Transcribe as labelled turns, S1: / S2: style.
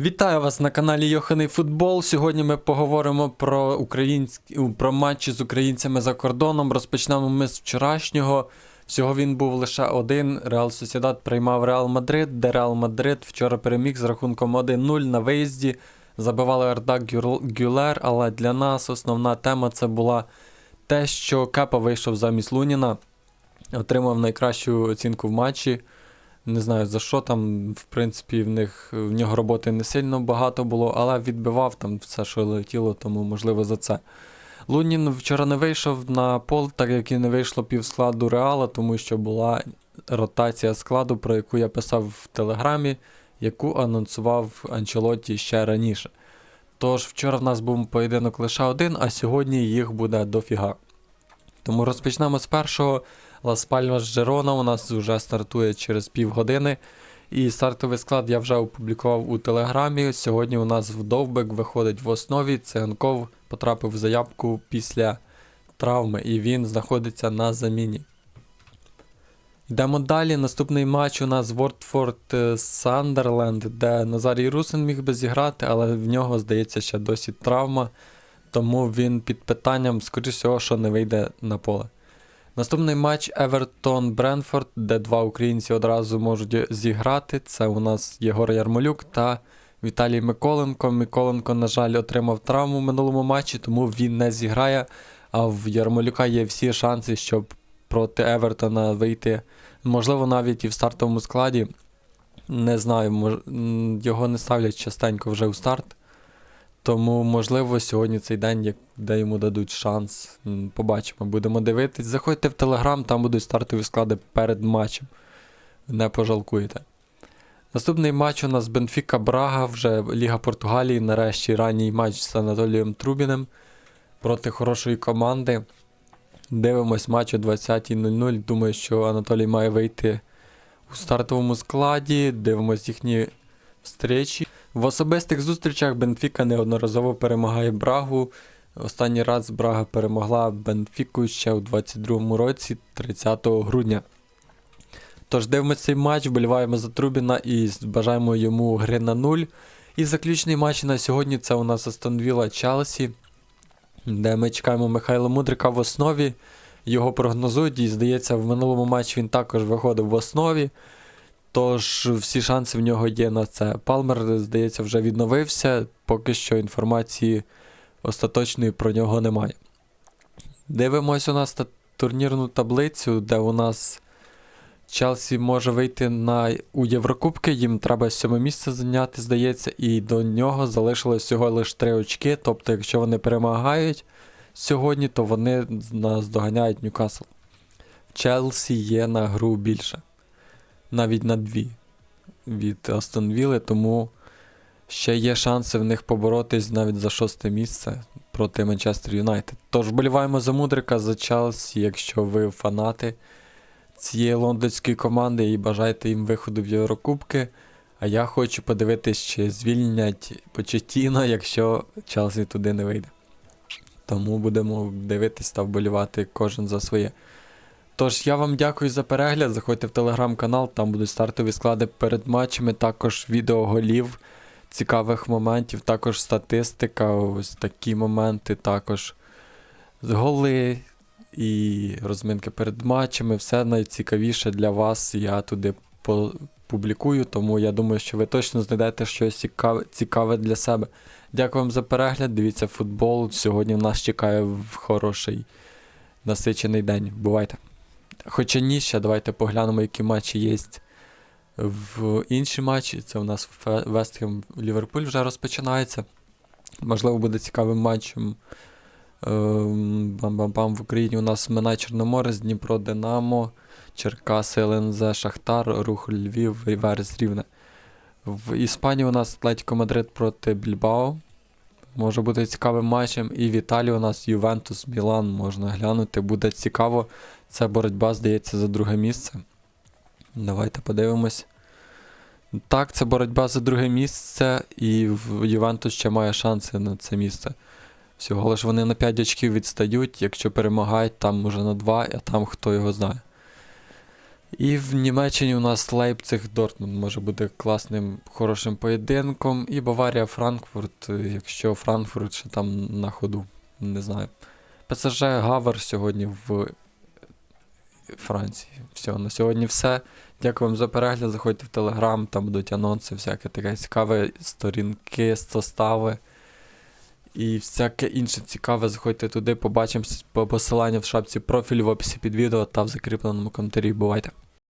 S1: Вітаю вас на каналі Йоханий Футбол. Сьогодні ми поговоримо про українські про матчі з українцями за кордоном. Розпочнемо ми з вчорашнього. Всього він був лише один. Реал Сосідат приймав Реал Мадрид, де Реал Мадрид вчора переміг з рахунком 1-0 на виїзді. Забивали Арда Гюл- Гюлер, але для нас основна тема це була те, що Кепа вийшов замість Луніна, отримав найкращу оцінку в матчі. Не знаю за що там, в принципі, в них в нього роботи не сильно багато було, але відбивав там все, що летіло, тому можливо за це. Лунін вчора не вийшов на пол, так як і не вийшло півскладу Реала, тому що була ротація складу, про яку я писав в Телеграмі, яку анонсував Анчелотті ще раніше. Тож вчора в нас був поєдинок лише один, а сьогодні їх буде дофіга. Тому розпочнемо з першого. Лас Пальмас Жерона у нас вже стартує через півгодини. І стартовий склад я вже опублікував у Телеграмі. Сьогодні у нас вдовбик виходить в основі. Циганков потрапив в заявку після травми, і він знаходиться на заміні. Йдемо далі. Наступний матч у нас Вортфорд Сандерленд, де Назарій Русин міг би зіграти, але в нього, здається, ще досі травма. Тому він під питанням, скоріш всього, що не вийде на поле. Наступний матч Евертон Бренфорд, де два українці одразу можуть зіграти. Це у нас Єгор Ярмолюк та Віталій Миколенко. Миколенко, на жаль, отримав травму в минулому матчі, тому він не зіграє. А в Ярмолюка є всі шанси, щоб проти Евертона вийти. Можливо, навіть і в стартовому складі. Не знаю, його не ставлять частенько вже у старт. Тому, можливо, сьогодні цей день, як- де йому дадуть шанс. Побачимо, будемо дивитись. Заходьте в Телеграм, там будуть стартові склади перед матчем. Не пожалкуєте. Наступний матч у нас Бенфіка Брага, вже Ліга Португалії. Нарешті ранній матч з Анатолієм Трубіним проти хорошої команди. Дивимось матч о 20.00. Думаю, що Анатолій має вийти у стартовому складі. Дивимось їхні встречі. В особистих зустрічах Бенфіка неодноразово перемагає Брагу. Останній раз Брага перемогла Бенфіку ще у 22-му році, 30 грудня. Тож дивимося цей матч, вболіваємо за Трубіна і бажаємо йому гри на нуль. І заключний матч на сьогодні це у нас Астонвіла Челсі, де ми чекаємо Михайла Мудрика в основі. Його прогнозують, і здається, в минулому матчі він також виходив в основі. Тож всі шанси в нього є на це. Палмер, здається, вже відновився, поки що інформації остаточної про нього немає. Дивимось у нас та турнірну таблицю, де у нас Челсі може вийти на, у Єврокубки, їм треба сьоме місце зайняти, здається, і до нього залишилось всього лише три очки. Тобто, якщо вони перемагають сьогодні, то вони нас доганяють Ньюкасл. Челсі є на гру більше навіть на дві від Астон Вілли, тому ще є шанси в них поборотись навіть за шосте місце проти Манчестер Юнайтед. Тож вболіваємо за Мудрика, за Челсі, якщо ви фанати цієї лондонської команди і бажаєте їм виходу в Єврокубки. А я хочу подивитись, чи звільнять Почетіно, якщо Челсі туди не вийде. Тому будемо дивитись та вболівати кожен за своє. Тож я вам дякую за перегляд. Заходьте в телеграм-канал, там будуть стартові склади перед матчами, також відео голів, цікавих моментів, також статистика, ось такі моменти, також голи і розминки перед матчами. Все найцікавіше для вас я туди публікую, тому я думаю, що ви точно знайдете щось цікаве, для себе. Дякую вам за перегляд. Дивіться футбол. Сьогодні в нас чекає хороший насичений день. Бувайте! Хоча ні, ще давайте поглянемо, які матчі є в інші матчі. Це у нас Вестхем Ліверпуль вже розпочинається. Можливо, буде цікавим матчем. Ем, Бам-бам-бам в Україні у нас Минай Чорноморець, Дніпро Динамо, Черкаси, ЛНЗ, Шахтар, Рух Львів, Верес Рівне. В Іспанії у нас Атлетіко Мадрид проти Більбао. Може бути цікавим матчем. І в Італії у нас Ювентус Мілан можна глянути. Буде цікаво. Це боротьба, здається, за друге місце. Давайте подивимось. Так, це боротьба за друге місце, і Ювентус ще має шанси на це місце. Всього лиш вони на 5 очків відстають, якщо перемагають, там уже на 2, а там хто його знає. І в Німеччині у нас Лейпциг Дортмунд може бути класним, хорошим поєдинком. І Баварія Франкфурт, якщо Франкфурт ще там на ходу, не знаю. ПСЖ Гавер сьогодні в Франції. Все, на сьогодні все. Дякую вам за перегляд. Заходьте в Телеграм, там будуть анонси, всяке таке цікаве, сторінки, состави. І всяке інше цікаве, заходьте туди, побачимось по посиланню в шапці профілю в описі під відео та в закріпленому коментарі. Бувайте!